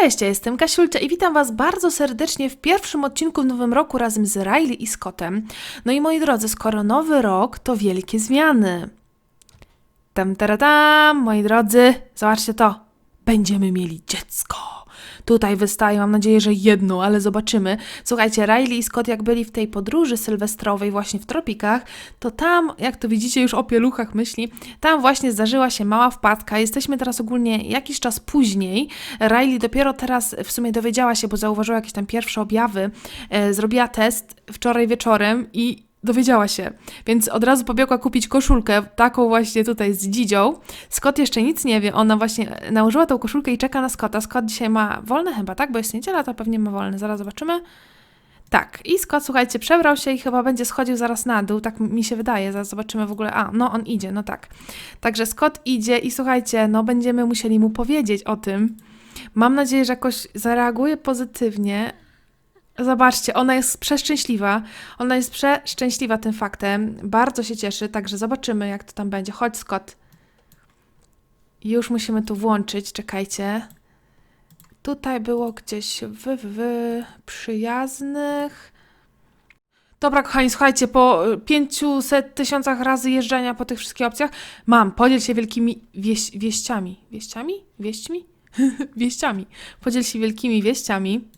Cześć, ja jestem Kasiulcia i witam Was bardzo serdecznie w pierwszym odcinku w nowym roku razem z Riley i Scottem. No i moi drodzy, skoro nowy rok, to wielkie zmiany. Tam, tam, moi drodzy, zobaczcie to. Będziemy mieli dziecko. Tutaj wystaje, mam nadzieję, że jedno, ale zobaczymy. Słuchajcie, Riley i Scott jak byli w tej podróży sylwestrowej właśnie w tropikach, to tam, jak to widzicie już o pieluchach myśli, tam właśnie zdarzyła się mała wpadka. Jesteśmy teraz ogólnie jakiś czas później. Riley dopiero teraz w sumie dowiedziała się, bo zauważyła jakieś tam pierwsze objawy. E, zrobiła test wczoraj wieczorem i dowiedziała się, więc od razu pobiegła kupić koszulkę, taką właśnie tutaj z dzidzią. Scott jeszcze nic nie wie, ona właśnie nałożyła tą koszulkę i czeka na Scotta. Scott dzisiaj ma wolne chyba, tak? Bo jest niedziela, to pewnie ma wolne. Zaraz zobaczymy. Tak, i Scott, słuchajcie, przebrał się i chyba będzie schodził zaraz na dół, tak mi się wydaje, zaraz zobaczymy w ogóle, a, no on idzie, no tak. Także Scott idzie i słuchajcie, no będziemy musieli mu powiedzieć o tym. Mam nadzieję, że jakoś zareaguje pozytywnie, Zobaczcie, ona jest przeszczęśliwa. Ona jest przeszczęśliwa tym faktem. Bardzo się cieszy, także zobaczymy, jak to tam będzie. Chodź, Scott. Już musimy tu włączyć, czekajcie. Tutaj było gdzieś w, w, w przyjaznych. Dobra, kochani, słuchajcie, po 500 tysiącach razy jeżdżenia po tych wszystkich opcjach mam, podziel się wielkimi wieś, wieściami. Wieściami? Wieśćmi? wieściami. Podziel się wielkimi wieściami.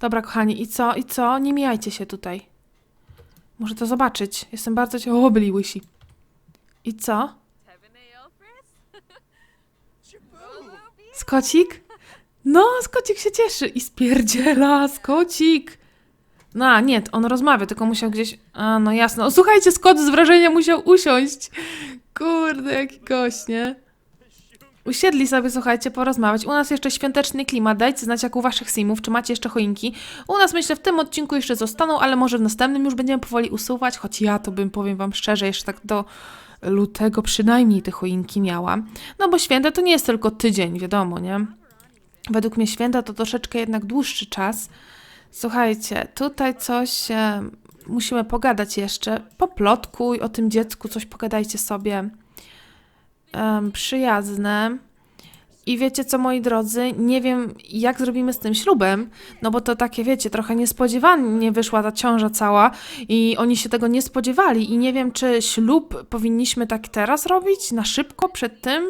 Dobra, kochani, i co? I co? Nie mijajcie się tutaj. Muszę to zobaczyć. Jestem bardzo cię... O, byli łysi. I co? Skocik? No, Skocik się cieszy i spierdziela, Skocik. No, nie, on rozmawia, tylko musiał gdzieś... A, no jasno. O, słuchajcie, Skot z wrażenia musiał usiąść. Kurde, jaki gość, nie? Usiedli sobie, słuchajcie, porozmawiać. U nas jeszcze świąteczny klimat. Dajcie znać, jak u waszych simów, czy macie jeszcze choinki. U nas myślę w tym odcinku jeszcze zostaną, ale może w następnym już będziemy powoli usuwać, choć ja to bym, powiem wam szczerze, jeszcze tak do lutego przynajmniej te choinki miałam. No bo święta to nie jest tylko tydzień, wiadomo, nie? Według mnie święta to troszeczkę jednak dłuższy czas. Słuchajcie, tutaj coś e, musimy pogadać jeszcze. Poplotkuj o tym dziecku, coś pogadajcie sobie um, przyjazne. I wiecie co, moi drodzy, nie wiem jak zrobimy z tym ślubem, no bo to takie, wiecie, trochę niespodziewanie wyszła ta ciąża cała i oni się tego nie spodziewali i nie wiem, czy ślub powinniśmy tak teraz robić, na szybko, przed tym,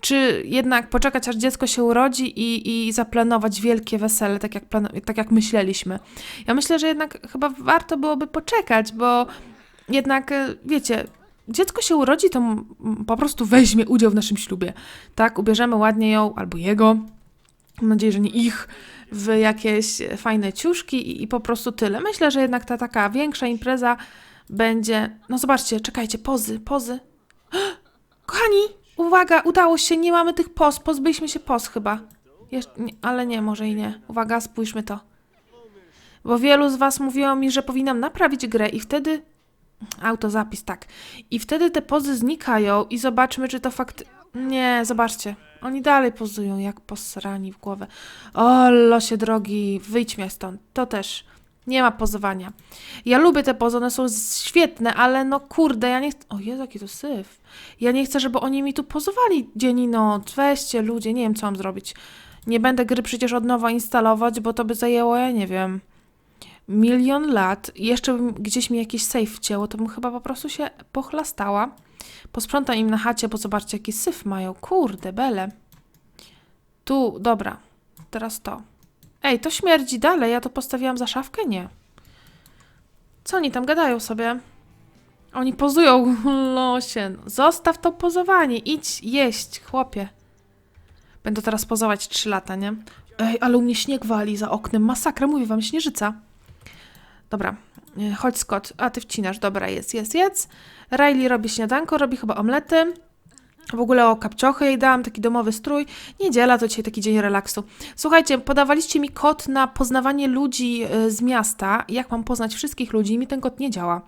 czy jednak poczekać, aż dziecko się urodzi i, i zaplanować wielkie wesele, tak jak, tak jak myśleliśmy. Ja myślę, że jednak chyba warto byłoby poczekać, bo jednak, wiecie, dziecko się urodzi, to po prostu weźmie udział w naszym ślubie. Tak, ubierzemy ładnie ją albo jego, mam nadzieję, że nie ich, w jakieś fajne ciuszki i, i po prostu tyle. Myślę, że jednak ta taka większa impreza będzie. No zobaczcie, czekajcie, pozy, pozy. Kochani, uwaga, udało się, nie mamy tych poz, pozbyliśmy się poz chyba. Jesz nie, ale nie, może i nie. Uwaga, spójrzmy to. Bo wielu z Was mówiło mi, że powinnam naprawić grę i wtedy Autozapis, tak. I wtedy te pozy znikają i zobaczmy, czy to fakt... Nie, zobaczcie. Oni dalej pozują, jak posrani w głowę. O, losie drogi, wyjdź mnie stąd. To też. Nie ma pozowania. Ja lubię te pozy, one są świetne, ale no kurde, ja nie chcę... O Jezu, jaki to syf. Ja nie chcę, żeby oni mi tu pozowali dzień i noc. Weźcie, ludzie, nie wiem, co mam zrobić. Nie będę gry przecież od nowa instalować, bo to by zajęło, ja nie wiem milion lat jeszcze bym gdzieś mi jakiś safe wcięło, to bym chyba po prostu się pochlastała. Posprzątam im na chacie, bo zobaczcie, jaki syf mają. Kurde, bele. Tu, dobra. Teraz to. Ej, to śmierdzi dalej. Ja to postawiłam za szafkę? Nie. Co oni tam gadają sobie? Oni pozują. Losie. Zostaw to pozowanie. Idź jeść, chłopie. Będę teraz pozować 3 lata, nie? Ej, ale u mnie śnieg wali za oknem. Masakra, mówię wam, śnieżyca. Dobra, e, chodź Scott, a ty wcinasz, dobra, jest, jest, jest. Riley robi śniadanko, robi chyba omlety. W ogóle o kapciochy jej dałam, taki domowy strój. Niedziela to dzisiaj taki dzień relaksu. Słuchajcie, podawaliście mi kod na poznawanie ludzi y, z miasta. Jak mam poznać wszystkich ludzi? Mi ten kod nie działa.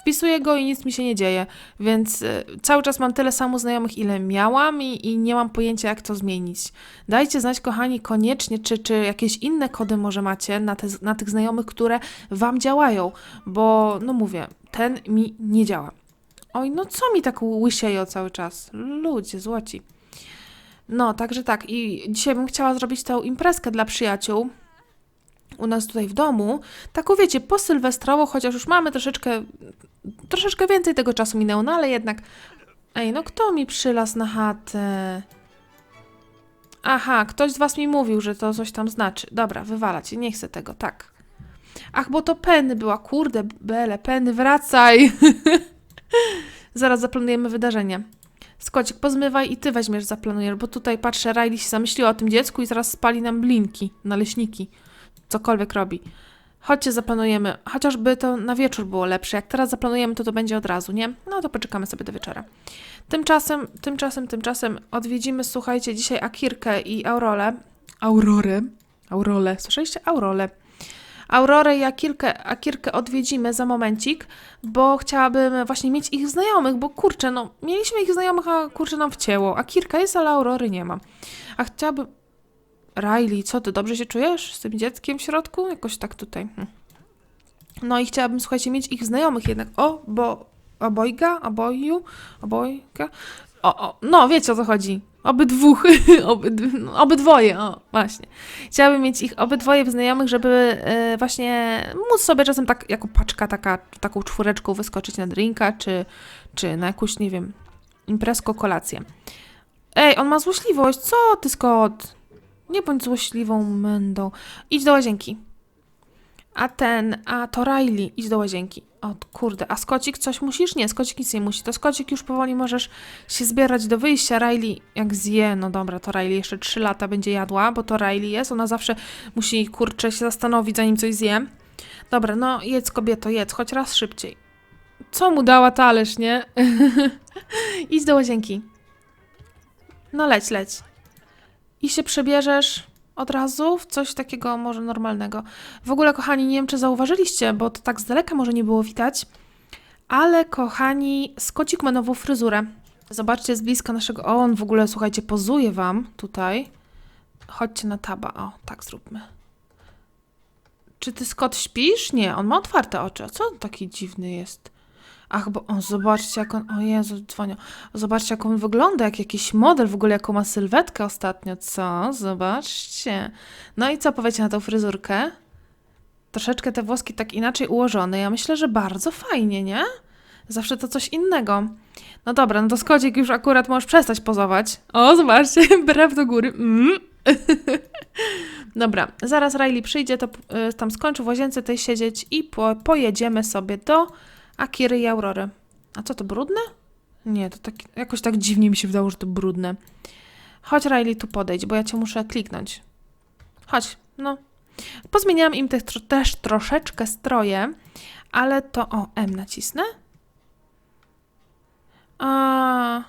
Wpisuję go i nic mi się nie dzieje, więc y, cały czas mam tyle samo znajomych, ile miałam i, i nie mam pojęcia, jak to zmienić. Dajcie znać, kochani, koniecznie, czy, czy jakieś inne kody może macie na, te, na tych znajomych, które Wam działają, bo, no mówię, ten mi nie działa. Oj, no co mi tak łysieją cały czas? Ludzie, złoci. No, także tak. I dzisiaj bym chciała zrobić tą imprezkę dla przyjaciół u nas tutaj w domu. Taką wiecie, posylwestrowo, chociaż już mamy troszeczkę, troszeczkę więcej tego czasu minęło, no ale jednak. Ej, no kto mi przylazł na chatę? Aha, ktoś z was mi mówił, że to coś tam znaczy. Dobra, wywalać, nie chcę tego, tak. Ach, bo to Penny była, kurde, Bele, Penny, wracaj! Zaraz zaplanujemy wydarzenie. Skocik, pozmywaj i ty weźmiesz, zaplanujesz, bo tutaj patrzę, Riley się zamyśliła o tym dziecku i zaraz spali nam blinki, naleśniki, cokolwiek robi. Chodźcie, zaplanujemy. Chociażby to na wieczór było lepsze. Jak teraz zaplanujemy, to to będzie od razu, nie? No to poczekamy sobie do wieczora. Tymczasem, tymczasem, tymczasem odwiedzimy, słuchajcie, dzisiaj Akirkę i Aurolę. Aurorę. Aurolę. Słyszeliście? Aurolę. Aurorę i Akirkę, Akirkę odwiedzimy za momencik, bo chciałabym właśnie mieć ich znajomych, bo kurczę, no, mieliśmy ich znajomych, a kurczę nam wcięło. Akirka jest, ale Aurory nie ma. A chciałabym... Riley, co ty, dobrze się czujesz z tym dzieckiem w środku? Jakoś tak tutaj. Hm. No i chciałabym, słuchajcie, mieć ich znajomych jednak. O, bo... Obojga? Oboju? Obojga? O, o, no wiecie o co chodzi. Obydwóch, obyd, no, obydwoje, o, właśnie. Chciałabym mieć ich obydwoje znajomych, żeby e, właśnie móc sobie czasem tak, jako paczka taka, taką czwóreczką wyskoczyć na drinka, czy, czy na jakąś, nie wiem, imprezko, kolację. Ej, on ma złośliwość, co ty, Scott? Nie bądź złośliwą mędą. Idź do łazienki. A ten, a to Riley, idź do łazienki. O kurde, a Skocik coś musisz? Nie, Skocik nic nie musi. To Skocik już powoli możesz się zbierać do wyjścia. Riley jak zje, no dobra, to Riley jeszcze 3 lata będzie jadła, bo to Riley jest. Ona zawsze musi, kurczę, się zastanowić, zanim coś zje. Dobra, no jedz kobieto, jedz, choć raz szybciej. Co mu dała talerz, nie? idź do łazienki. No leć, leć. I się przebierzesz od razu w coś takiego może normalnego. W ogóle, kochani, nie wiem, czy zauważyliście, bo to tak z daleka może nie było widać, ale kochani, Skocik ma nową fryzurę. Zobaczcie z bliska naszego... O, on w ogóle, słuchajcie, pozuje wam tutaj. Chodźcie na taba. O, tak zróbmy. Czy ty, Scott, śpisz? Nie, on ma otwarte oczy. A co on taki dziwny jest? Ach, bo on, zobaczcie, jak on... O Jezu, dzwonią. Zobaczcie, jak on wygląda, jak jakiś model, w ogóle jaką ma sylwetkę ostatnio, co? Zobaczcie. No i co powiecie na tą fryzurkę? Troszeczkę te włoski tak inaczej ułożone. Ja myślę, że bardzo fajnie, nie? Zawsze to coś innego. No dobra, no to Skodzik już akurat możesz przestać pozować. O, zobaczcie, brew do góry. Mm. dobra, zaraz Riley przyjdzie, to y, tam skończy w łazience tej siedzieć i po, pojedziemy sobie do Akiry i Aurory. A co to, brudne? Nie, to tak, jakoś tak dziwnie mi się wydało, że to brudne. Chodź Riley, tu podejdź, bo ja cię muszę kliknąć. Chodź, no. Pozmieniałam im tro- też troszeczkę stroje, ale to... O, M nacisnę. A,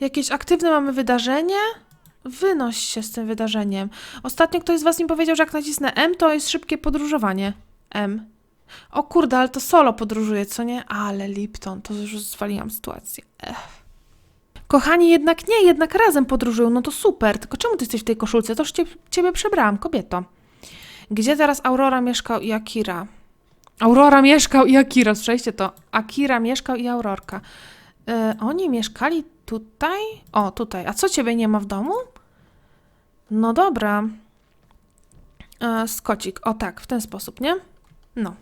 jakieś aktywne mamy wydarzenie? Wynoś się z tym wydarzeniem. Ostatnio ktoś z was mi powiedział, że jak nacisnę M, to jest szybkie podróżowanie. M. O kurde, ale to solo podróżuje, co nie? Ale Lipton, to już zwaliłam sytuację. Ech. Kochani, jednak nie, jednak razem podróżują, no to super. Tylko czemu ty jesteś w tej koszulce? To już cię, ciebie przebrałam, kobieto. Gdzie teraz Aurora mieszkał i Akira? Aurora mieszkał i Akira, słyszeliście to? Akira mieszkał i Aurorka. E, oni mieszkali tutaj? O, tutaj. A co ciebie nie ma w domu? No dobra. E, skocik. O tak, w ten sposób, nie? No.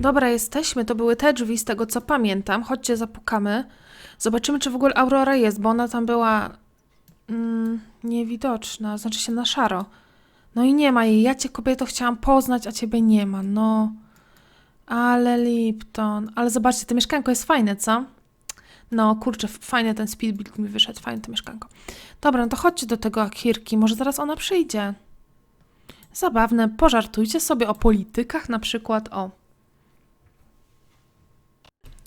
Dobra, jesteśmy. To były te drzwi, z tego co pamiętam. Chodźcie, zapukamy. Zobaczymy, czy w ogóle Aurora jest, bo ona tam była mm, niewidoczna, znaczy się na szaro. No i nie ma jej. Ja cię, kobieto, chciałam poznać, a ciebie nie ma. No. Ale Lipton. Ale zobaczcie, to mieszkanko jest fajne, co? No, kurczę, fajny ten speedbuild mi wyszedł. Fajne to mieszkanko. Dobra, no to chodźcie do tego Akirki. Może zaraz ona przyjdzie. Zabawne. Pożartujcie sobie o politykach na przykład. O.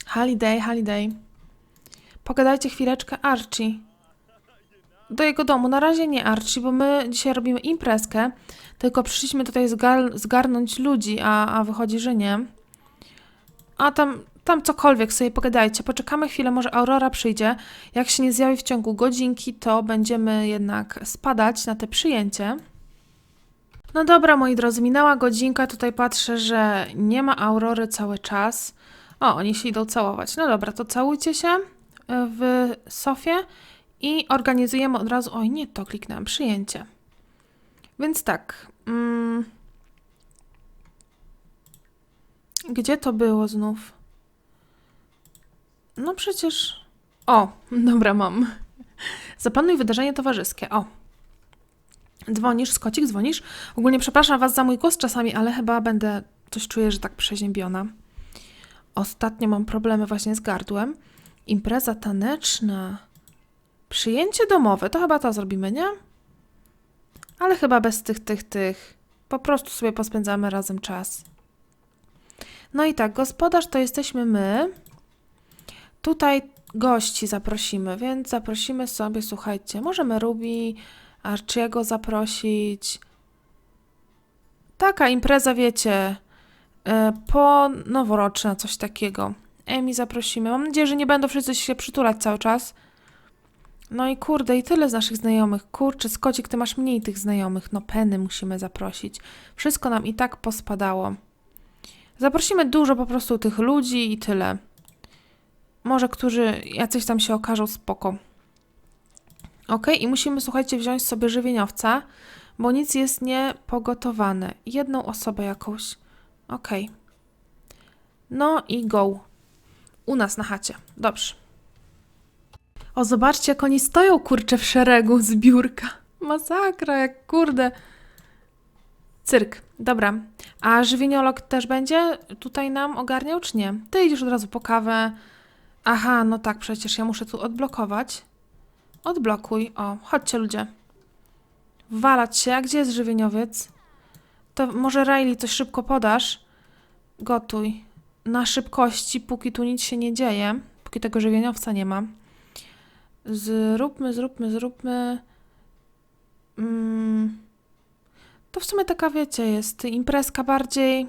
Holiday, holiday. Pogadajcie chwileczkę Archie. Do jego domu. Na razie nie Archie, bo my dzisiaj robimy imprezkę. Tylko przyszliśmy tutaj zgar zgarnąć ludzi, a, a wychodzi, że nie. A tam, tam cokolwiek sobie pogadajcie. Poczekamy chwilę, może Aurora przyjdzie. Jak się nie zjawi w ciągu godzinki, to będziemy jednak spadać na te przyjęcie. No dobra, moi drodzy, minęła godzinka. Tutaj patrzę, że nie ma Aurory cały czas. O, oni się idą całować. No dobra, to całujcie się e, w sofie I organizujemy od razu. Oj, nie to kliknęłam, przyjęcie. Więc tak. Mm, gdzie to było znów? No przecież. O, dobra, mam. Zaplanuj wydarzenie towarzyskie. O. Dzwonisz, skocik, dzwonisz. Ogólnie przepraszam Was za mój głos czasami, ale chyba będę. Coś czuję, że tak przeziębiona. Ostatnio mam problemy właśnie z gardłem. Impreza taneczna. Przyjęcie domowe. To chyba to zrobimy, nie? Ale chyba bez tych, tych, tych. Po prostu sobie pospędzamy razem czas. No i tak, gospodarz to jesteśmy my. Tutaj gości zaprosimy, więc zaprosimy sobie, słuchajcie, możemy Ruby, Archiego zaprosić. Taka impreza, wiecie, po noworoczna, coś takiego. Emi zaprosimy. Mam nadzieję, że nie będą wszyscy się przytulać cały czas. No i kurde, i tyle z naszych znajomych. Kurczę, Skocik, ty masz mniej tych znajomych. No Penny musimy zaprosić. Wszystko nam i tak pospadało. Zaprosimy dużo po prostu tych ludzi i tyle. Może którzy jacyś tam się okażą spoko. Ok, i musimy, słuchajcie, wziąć sobie żywieniowca, bo nic jest niepogotowane. Jedną osobę jakąś. Ok. No i go. U nas na chacie. Dobrze. O, zobaczcie, jak oni stoją, kurczę, w szeregu z biurka. Masakra, jak kurde. Cyrk. Dobra. A żywieniolog też będzie tutaj nam ogarniał, czy nie? Ty idziesz od razu po kawę. Aha, no tak, przecież ja muszę tu odblokować. Odblokuj. O, chodźcie ludzie. Walać się. A gdzie jest żywieniowiec? To może Riley coś szybko podasz? Gotuj. Na szybkości, póki tu nic się nie dzieje. Póki tego żywieniowca nie ma. Zróbmy, zróbmy, zróbmy. Mm. To w sumie taka, wiecie, jest imprezka bardziej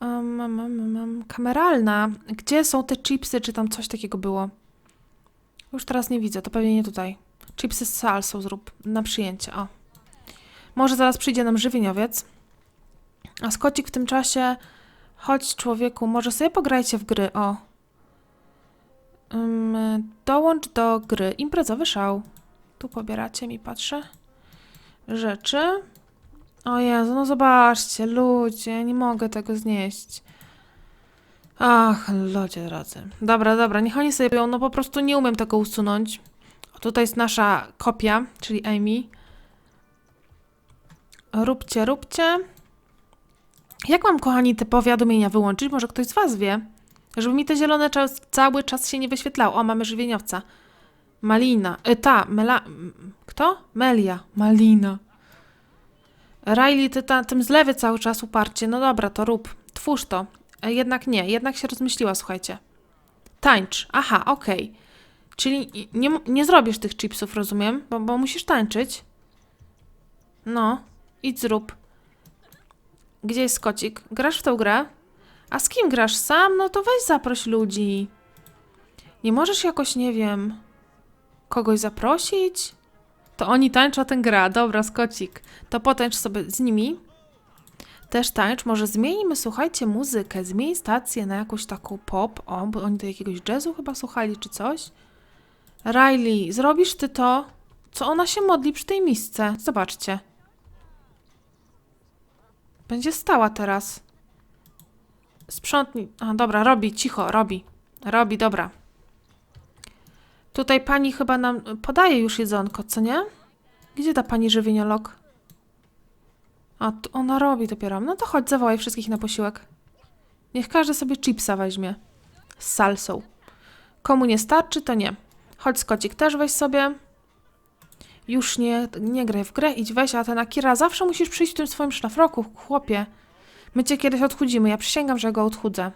um, um, um, um, kameralna. Gdzie są te chipsy, czy tam coś takiego było? Już teraz nie widzę, to pewnie nie tutaj. Chipsy z salsą zrób na przyjęcie, o. Może zaraz przyjdzie nam żywieniowiec. A Skocik w tym czasie... Chodź człowieku, może sobie pograjcie w gry, o. Um, dołącz do gry. Imprezowy szał. Tu pobieracie mi, patrzę. Rzeczy. O Jezu, no zobaczcie, ludzie, nie mogę tego znieść. Ach, ludzie drodzy. Dobra, dobra, niech oni sobie robią, no po prostu nie umiem tego usunąć. O, tutaj jest nasza kopia, czyli Amy. Róbcie, róbcie. Jak mam, kochani, te powiadomienia wyłączyć? Może ktoś z was wie? Żeby mi te zielone czas, cały czas się nie wyświetlało. O, mamy żywieniowca. Malina. Y, ta, Mela... Kto? Melia. Malina. Riley, ty ta, tym z cały czas uparcie. No dobra, to rób. Twórz to. E, Jednak nie, jednak się rozmyśliła, słuchajcie. Tańcz. Aha, okej. Czyli i- nie, nie zrobisz tych chipsów, rozumiem? Bo, bo musisz tańczyć. No, idź zrób. Gdzie jest kocik? Grasz w tą grę? A z kim grasz? Sam? No to weź zaproś ludzi. Nie możesz jakoś, nie wiem, kogoś zaprosić? To oni tańczą, ten gra. Dobra, skocik. To potańcz sobie z nimi. Też tańcz. Może zmienimy, słuchajcie, muzykę. Zmień stację na jakąś taką pop. O, bo oni do jakiegoś jazzu chyba słuchali, czy coś. Riley, zrobisz ty to? Co ona się modli przy tej misce? Zobaczcie. Będzie stała teraz. Sprzątnij. A, dobra, robi, cicho, robi. Robi, dobra. Tutaj pani chyba nam podaje już jedzonko, co nie? Gdzie ta pani żywieniolog? A, tu ona robi dopiero. No to chodź, zawołaj wszystkich na posiłek. Niech każdy sobie chipsa weźmie. Z salsą. Komu nie starczy, to nie. Chodź, Skocik, też weź sobie. Już nie, nie graj w grę, idź weź, a ten Akira zawsze musisz przyjść w tym swoim szlafroku, chłopie. My cię kiedyś odchudzimy, ja przysięgam, że go odchudzę.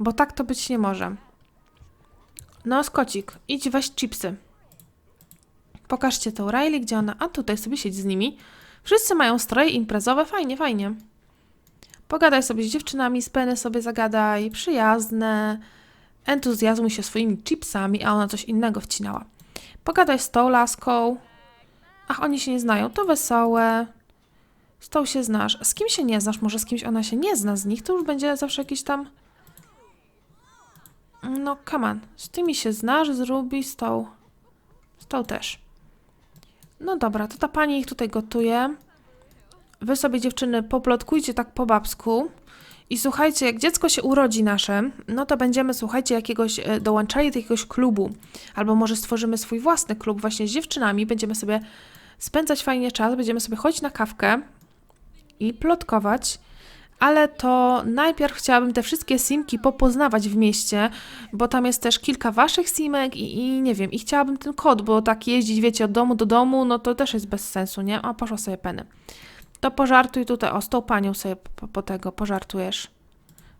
Bo tak to być nie może. No, Skocik, idź weź chipsy. Pokażcie to Riley, gdzie ona... A, tutaj sobie siedzi z nimi. Wszyscy mają stroje imprezowe, fajnie, fajnie. Pogadaj sobie z dziewczynami, z sobie zagadaj, przyjazne. Entuzjazmuj się swoimi chipsami, a ona coś innego wcinała. Pogadaj z tą laską. Ach, oni się nie znają, to wesołe. Z tą się znasz. Z kim się nie znasz? Może z kimś ona się nie zna z nich? To już będzie zawsze jakiś tam... No, come on. Z tymi się znasz, zrubi stoł. Stoł też. No dobra, to ta pani ich tutaj gotuje. Wy sobie dziewczyny poplotkujcie tak po babsku. I słuchajcie, jak dziecko się urodzi nasze, no to będziemy, słuchajcie, jakiegoś, e, dołączali do jakiegoś klubu. Albo może stworzymy swój własny klub właśnie z dziewczynami. Będziemy sobie spędzać fajnie czas, będziemy sobie chodzić na kawkę i plotkować. Ale to najpierw chciałabym te wszystkie simki popoznawać w mieście, bo tam jest też kilka waszych simek i, i nie wiem, i chciałabym ten kod, bo tak jeździć, wiecie, od domu do domu, no to też jest bez sensu, nie? A poszła sobie penny. To pożartuj tutaj, o, z tą panią sobie po, po tego pożartujesz,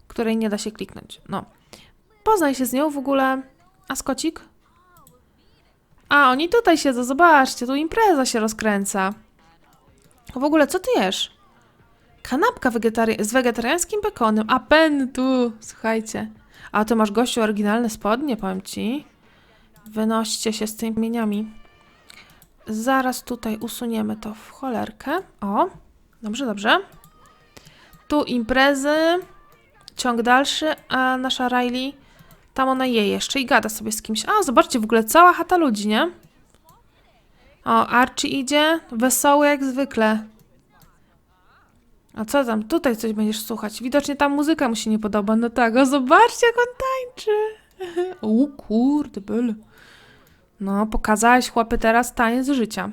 której nie da się kliknąć. No. Poznaj się z nią w ogóle. A skocik? A, oni tutaj siedzą, zobaczcie, tu impreza się rozkręca. W ogóle, co ty jesz? Kanapka wegetari- z wegetariańskim bekonem. A pen tu, słuchajcie. A ty masz gościu oryginalne spodnie, powiem ci. Wynoście się z tymi mieniami. Zaraz tutaj usuniemy to w cholerkę. O, dobrze, dobrze. Tu imprezy. Ciąg dalszy, a nasza Riley, tam ona je jeszcze i gada sobie z kimś. A, zobaczcie, w ogóle cała chata ludzi, nie? O, Archie idzie, wesoły jak zwykle. A co tam? Tutaj coś będziesz słuchać. Widocznie ta muzyka mu się nie podoba. No tak, o zobaczcie jak on tańczy. O kurde, byle. No, pokazałeś chłopy teraz taniec życia.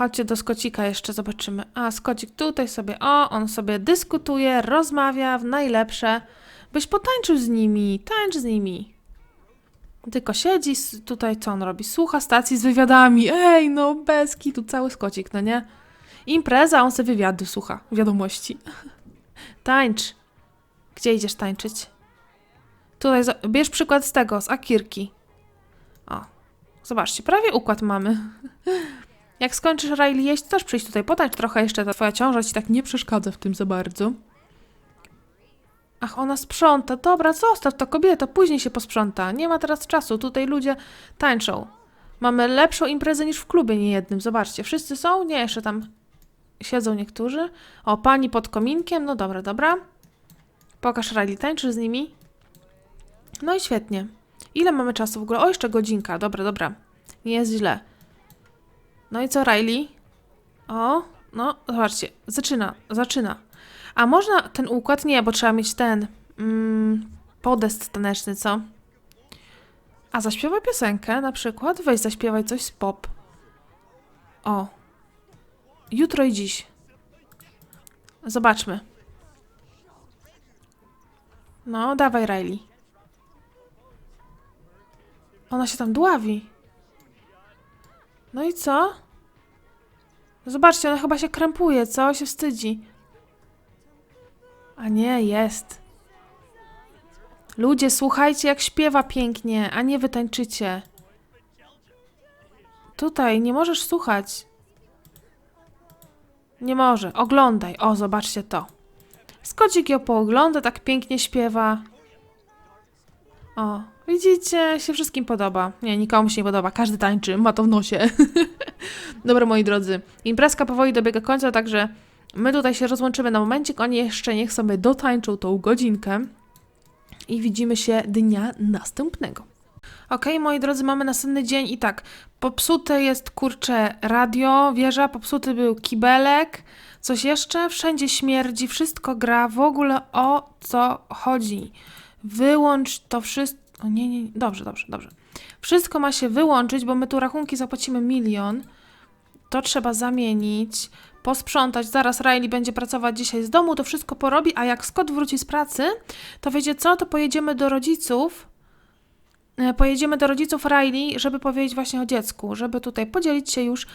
Chodźcie do Skocika jeszcze, zobaczymy. A, Skocik tutaj sobie, o, on sobie dyskutuje, rozmawia w najlepsze. Byś potańczył z nimi, tańcz z nimi. Tylko siedzi tutaj, co on robi? Słucha stacji z wywiadami. Ej, no, bez tu cały Skocik, no nie? Impreza, on sobie wywiady słucha, wiadomości. Tańcz. Gdzie idziesz tańczyć? Tutaj, bierz przykład z tego, z Akirki. O, zobaczcie, prawie układ mamy. Jak skończysz Riley jeść, też przyjdź tutaj, potańcz trochę jeszcze, ta twoja ciąża ci tak nie przeszkadza w tym za bardzo. Ach, ona sprząta. Dobra, zostaw to kobieta, później się posprząta. Nie ma teraz czasu, tutaj ludzie tańczą. Mamy lepszą imprezę niż w klubie niejednym. Zobaczcie, wszyscy są? Nie, jeszcze tam siedzą niektórzy. O, pani pod kominkiem, no dobra, dobra. Pokaż Riley, tańczysz z nimi? No i świetnie. Ile mamy czasu w ogóle? O, jeszcze godzinka, dobra, dobra. Nie jest źle. No i co, Riley? O, no, zobaczcie, zaczyna, zaczyna. A można ten układ? Nie, bo trzeba mieć ten mm, podest taneczny, co? A zaśpiewaj piosenkę na przykład. Weź zaśpiewaj coś z pop. O. Jutro i dziś. Zobaczmy. No, dawaj, Riley. Ona się tam dławi. No i co? Zobaczcie, ona chyba się krępuje, co? Się wstydzi. A nie, jest. Ludzie, słuchajcie, jak śpiewa pięknie, a nie wy tańczycie. Tutaj nie możesz słuchać. Nie może. Oglądaj. O, zobaczcie to. Skocik ją poogląda, tak pięknie śpiewa. O, widzicie, się wszystkim podoba. Nie, nikomu się nie podoba. Każdy tańczy, ma to w nosie. Dobra, moi drodzy. Imprezka powoli dobiega końca, także my tutaj się rozłączymy na momencik. Oni jeszcze niech sobie dotańczą tą godzinkę. I widzimy się dnia następnego. Okej, moi drodzy, mamy następny dzień i tak, popsute jest, kurczę, radio, wieża, popsuty był kibelek, coś jeszcze, wszędzie śmierdzi, wszystko gra, w ogóle o co chodzi? Wyłącz to wszystko, o nie, nie, nie, dobrze, dobrze, dobrze. Wszystko ma się wyłączyć, bo my tu rachunki zapłacimy milion, to trzeba zamienić, posprzątać, zaraz Riley będzie pracować dzisiaj z domu, to wszystko porobi, a jak Scott wróci z pracy, to wiecie co, to pojedziemy do rodziców, e, pojedziemy do rodziców Riley, żeby powiedzieć właśnie o dziecku, żeby tutaj podzielić się już.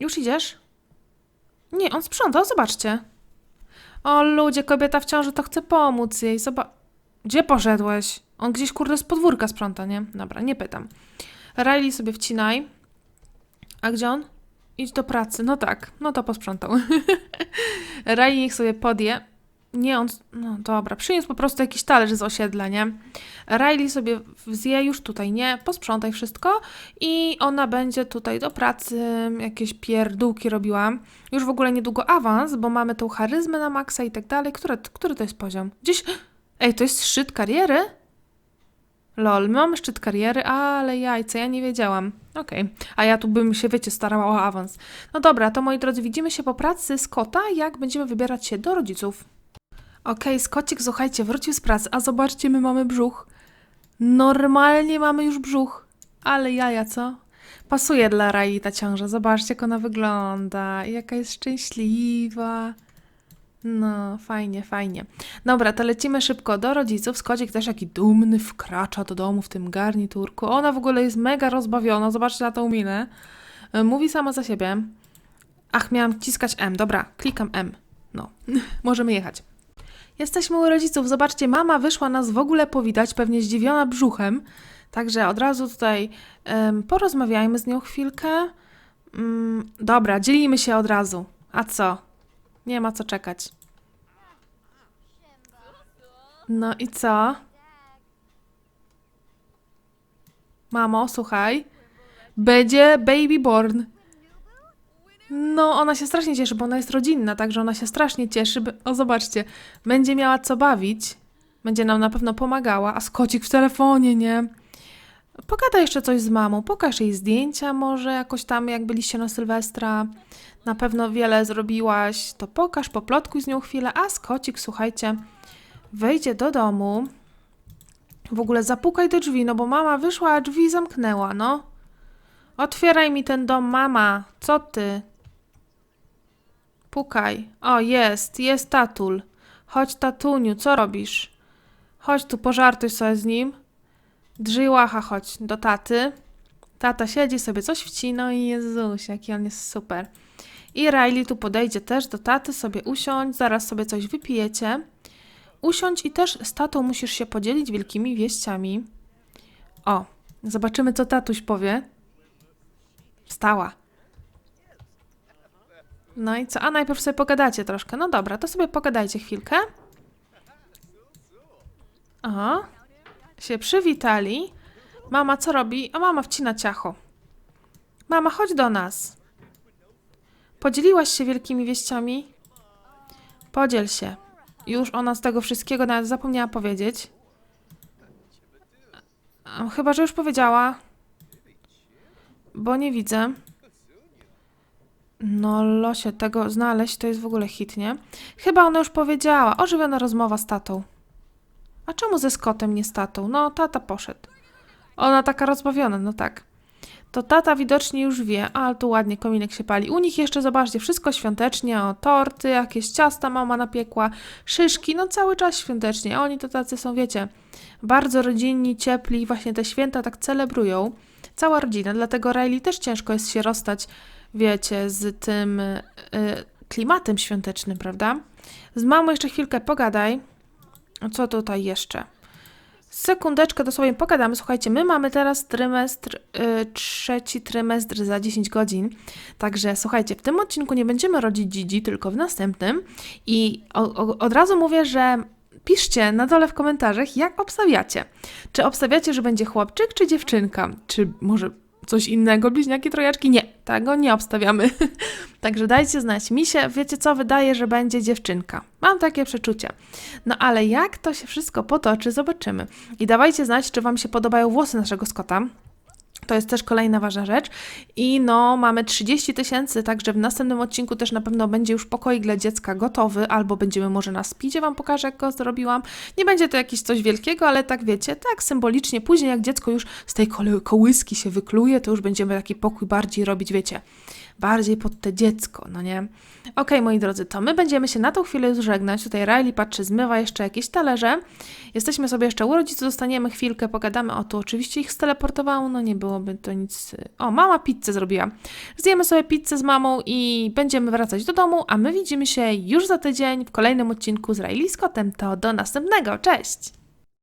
Już idziesz? Nie, on sprząta, zobaczcie. O ludzie, kobieta w ciąży to chce pomóc jej. Zobacz. Gdzie poszedłeś? On gdzieś kurde z podwórka sprząta, nie? Dobra, nie pytam. Riley sobie wcinaj. A gdzie on? Idź do pracy. No tak, no to posprzątał. Riley niech sobie podje. Nie, on. No dobra, przyniósł po prostu jakiś talerz z osiedla, nie? Riley sobie zje już tutaj, nie? Posprzątaj wszystko i ona będzie tutaj do pracy jakieś pierdółki robiła. Już w ogóle niedługo awans, bo mamy tą charyzmę na maksa i tak dalej. Który, który to jest poziom? Gdzieś. Ej, to jest szczyt kariery? Lol, my mamy szczyt kariery, ale jajce, ja nie wiedziałam. Okej, a ja tu bym się, wiecie, starała o awans. No dobra, to moi drodzy, widzimy się po pracy z kota, jak będziemy wybierać się do rodziców. Okej, Skocik, słuchajcie, wrócił z pracy, a zobaczcie, my mamy brzuch. Normalnie mamy już brzuch. Ale jaja, co? Pasuje dla Rai ta ciąża. Zobaczcie, jak ona wygląda. Jaka jest szczęśliwa. No, fajnie, fajnie. Dobra, to lecimy szybko do rodziców. Skodzik też jaki dumny wkracza do domu w tym garniturku. Ona w ogóle jest mega rozbawiona. Zobaczcie na tą minę. E, Mówi sama za siebie. Ach, miałam ciskać M. Dobra, klikam M. No, możemy jechać. Jesteśmy u rodziców. Zobaczcie, mama wyszła nas w ogóle powitać, pewnie zdziwiona brzuchem. Także od razu tutaj em, porozmawiajmy z nią chwilkę. Mm, dobra, dzielimy się od razu. A co? Nie ma co czekać. No i co? Mamo, słuchaj. Będzie baby born. No, ona się strasznie cieszy, bo ona jest rodzinna, także ona się strasznie cieszy. O, zobaczcie, będzie miała co bawić. Będzie nam na pewno pomagała, a skocik w telefonie, nie? Pogadaj jeszcze coś z mamą, pokaż jej zdjęcia może jakoś tam, jak byliście na Sylwestra. Na pewno wiele zrobiłaś, to pokaż, poplotkuj z nią chwilę, a skocik, słuchajcie, wejdzie do domu. W ogóle zapukaj do drzwi, no bo mama wyszła, a drzwi zamknęła, no. Otwieraj mi ten dom, mama. Co ty? Pukaj. O, jest, jest tatul. Chodź, tatuniu, co robisz? Chodź tu, pożartuj sobie z nim. Drzyj łacha, chodź do taty. Tata siedzi sobie, coś wcina i Jezus, jaki on jest super. I Riley tu podejdzie też do taty, sobie usiądź, zaraz sobie coś wypijecie. Usiądź i też z tatą musisz się podzielić wielkimi wieściami. O, zobaczymy, co tatuś powie. Wstała. No i co? A najpierw sobie pogadacie troszkę. No dobra, to sobie pogadajcie chwilkę. Aha. Się przywitali. Mama co robi? A mama wcina ciacho. Mama, chodź do nas. Podzieliłaś się wielkimi wieściami? Podziel się. Już ona z tego wszystkiego nawet zapomniała powiedzieć. Chyba, że już powiedziała. Bo nie widzę. No, losie tego znaleźć to jest w ogóle hit, nie? Chyba ona już powiedziała. Ożywiona rozmowa z tatą. A czemu ze Scottem, nie z tatą? No, tata poszedł. Ona taka rozbawiona, no tak. To tata widocznie już wie, ale tu ładnie kominek się pali. U nich jeszcze, zobaczcie, wszystko świątecznie, o torty, jakieś ciasta mama napiekła, szyszki, no cały czas świątecznie. A oni to tacy są, wiecie, bardzo rodzinni, ciepli właśnie te święta tak celebrują. Cała rodzina, dlatego Riley też ciężko jest się rozstać, wiecie, z tym y, klimatem świątecznym, prawda? Z mamą jeszcze chwilkę pogadaj. Co tutaj jeszcze? Sekundeczkę dosłownie pogadamy. Słuchajcie, my mamy teraz trymestr, y, trzeci trymestr za 10 godzin. Także słuchajcie, w tym odcinku nie będziemy rodzić dzidzi, tylko w następnym. I o, o, od razu mówię, że piszcie na dole w komentarzach, jak obstawiacie. Czy obstawiacie, że będzie chłopczyk czy dziewczynka? Czy może coś innego, bliźniaki, trojaczki? Nie, tego nie obstawiamy. Także dajcie znać. Mi się, wiecie co, wydaje, że będzie dziewczynka. Mam takie przeczucie. No ale jak to się wszystko potoczy, zobaczymy. I dawajcie znać, czy Wam się podobają włosy naszego Scotta. To jest też kolejna ważna rzecz. I no, mamy 30 tysięcy, także w następnym odcinku też na pewno będzie już pokoik dla dziecka gotowy, albo będziemy może na speedzie Wam pokażę, jak go zrobiłam. Nie będzie to jakieś coś wielkiego, ale tak wiecie, tak symbolicznie. Później jak dziecko już z tej kołyski się wykluje, to już będziemy taki pokój bardziej robić, wiecie, bardziej pod te dziecko, no nie? Okej, moi drodzy, to my będziemy się na tą chwilę już żegnać. Tutaj Riley patrzy, zmywa jeszcze jakieś talerze. Jesteśmy sobie jeszcze u rodziców, zostaniemy chwilkę, pogadamy o tu. Oczywiście ich steleportowało, no nie byłoby to nic... O, mama pizzę zrobiła. Zjemy sobie pizzę z mamą i będziemy wracać do domu, a my widzimy się już za tydzień w kolejnym odcinku z Riley Scottem. To do następnego, cześć!